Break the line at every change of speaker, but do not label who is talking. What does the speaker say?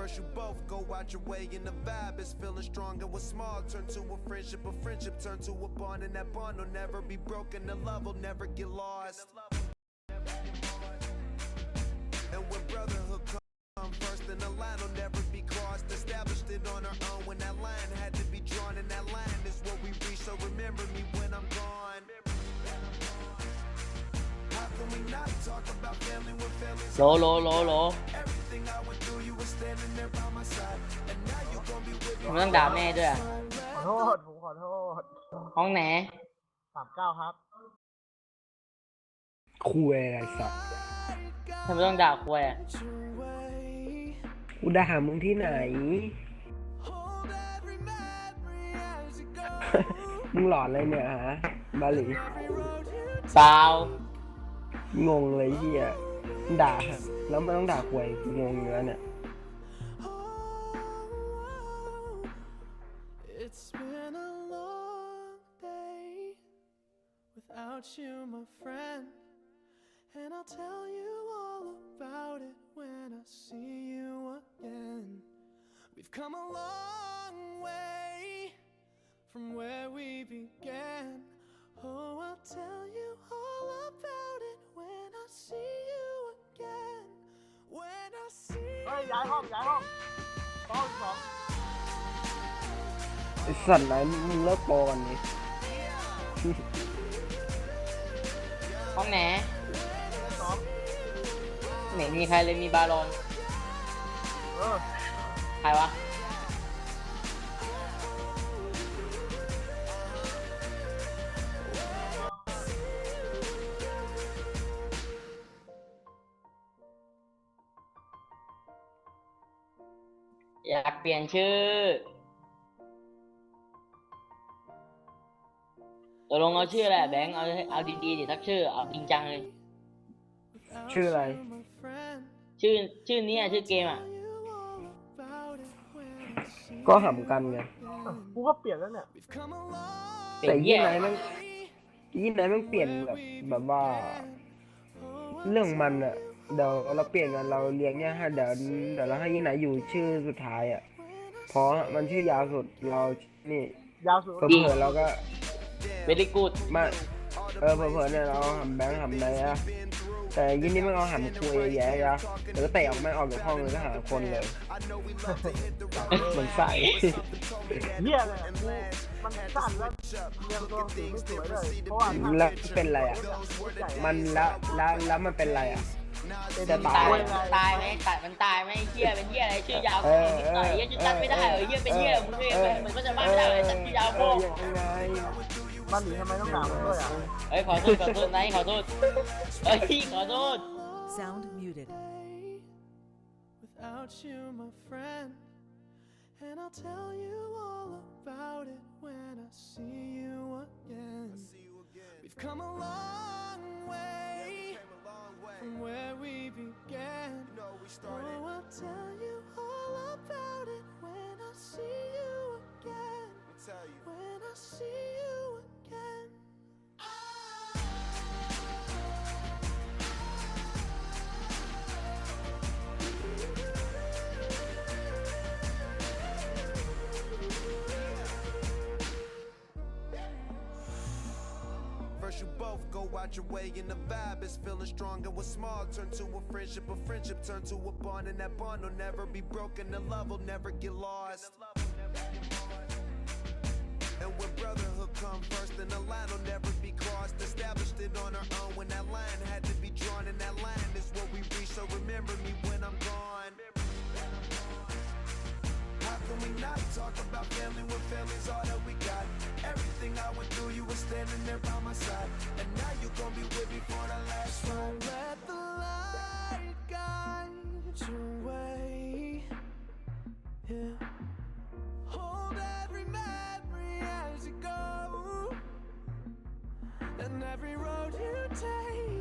First you both go out your way and the vibe is feeling strong and what's small turn to a friendship, a friendship turn to a bond and that bond will never be broken, the love will never get lost. And when brotherhood comes first then the line will never be crossed, established it on our own when that line had to be drawn and that line is what we reach, so remember me when I'm gone. How can we not talk about family when family's... gon' be with me.
มึงต้องด่าแม่ด้วยอะ
ขอโทษ ผมขอโทษ
ห้องไหน
สามเก้าครับ
คุยอะไรสัตว์
ทำไมต้องด่าควยอะ
กูด่ามึงที่ไหน มึงหลอนเลยเนี่ยฮะบาหลี
เปล่าง
งเลยเฮียด่า แล้วมันต้องด่าควยกูงงอยู่แล้วเนี่ย
without you, my friend. And I'll tell you all about it when I see you again. We've come a long way from where we began. Oh, I'll tell you all about it when I see you again. When I see
เฮ้ย ย้ายห้อง ย้ายห้องห้องสอง
ไอสัตว์ไหนมึงเลิกโปรกันนี้
ห้องไหน
สอง
ไม่มีใครเลยมีบาลอน
เออ
ใครวะอยากเปลี่ยนชื่อ ตกลงเอาชื่ออะไรอะแบงค์เอาเอาดีๆดิทักชื่อเอาจริงจังเลย
ชื่ออะไร
my friend.
ชื่อชื่อนี้อะชื่อเกมอะ
about it when I see
ก็หำกันไง
กูก็เปลี่ยนแล้วเนี่ย
We've come a long
เป็
แต่
น
ยี่
เหี้ย
ไหนมันยี่ไหนมันเปลี่ยนแบบแบบว่า เรื่องมันอะเดี๋ยวเราเปลี่ยนกันเราเรียงเนี่ยให้เดี๋ยวเดี๋ยวเราให้ยี่ไหนอยู่ชื่อสุดท้ายอะเพราะมันชื่อยาวสุดเรานี่
ยาวสุด
เผลอๆเราก็
เวลิกูด
มาเออเผลอๆเนี่ยเราหำแบงค์หำไหนอะแต่ยี่นี่มันเอาหำคุยแย่ๆอะเดี๋ยวก็เตะออกไม่ออกจากห้องเลยก็หาคนเลย เหมือนใส่
เฮียเลยอะกูมันสั้นแล้วเรียงตัวสีไม่สวยเลยเพราะว่าถ้า
แล้วเป็นไรอะ
ใหญ่
มันแล้วแล้วแล้วมันเป็นไรอะจะตา
ตาย
ย
ตายไหมตายมันตายไหมไอ้เหี้ยเป็นเหี้ยอะไรชื่อยาว
เออ
นิดหน่อยเหี้ยจนจำไม่ได้เหรอเหี้ยเป็นเหี้ยมึงเรียกไปมึงก็จะบ้าไม่ได้เลยจัดชื่อยาว
เอ
โป้
องยังไง
บ้านหนีทำไมต้องด่าผมด้วยอ่ะ
เฮ้ยขอโทษขอโทษนะขอโทษเฮ้ยขอโทษ
Sound muted.
without you, my friend. And I'll tell you all about it when I see you again. We've come a long
First you both go out your way and the vibe is feeling strong and what's small turn to a friendship, a friendship turn to a bond and that bond will never be broken, the love will never get lost. Standing there by my side, and now you gon' be with me for the last ride.
Let the light guide your way. Yeah. Hold every memory as you go. And every road you take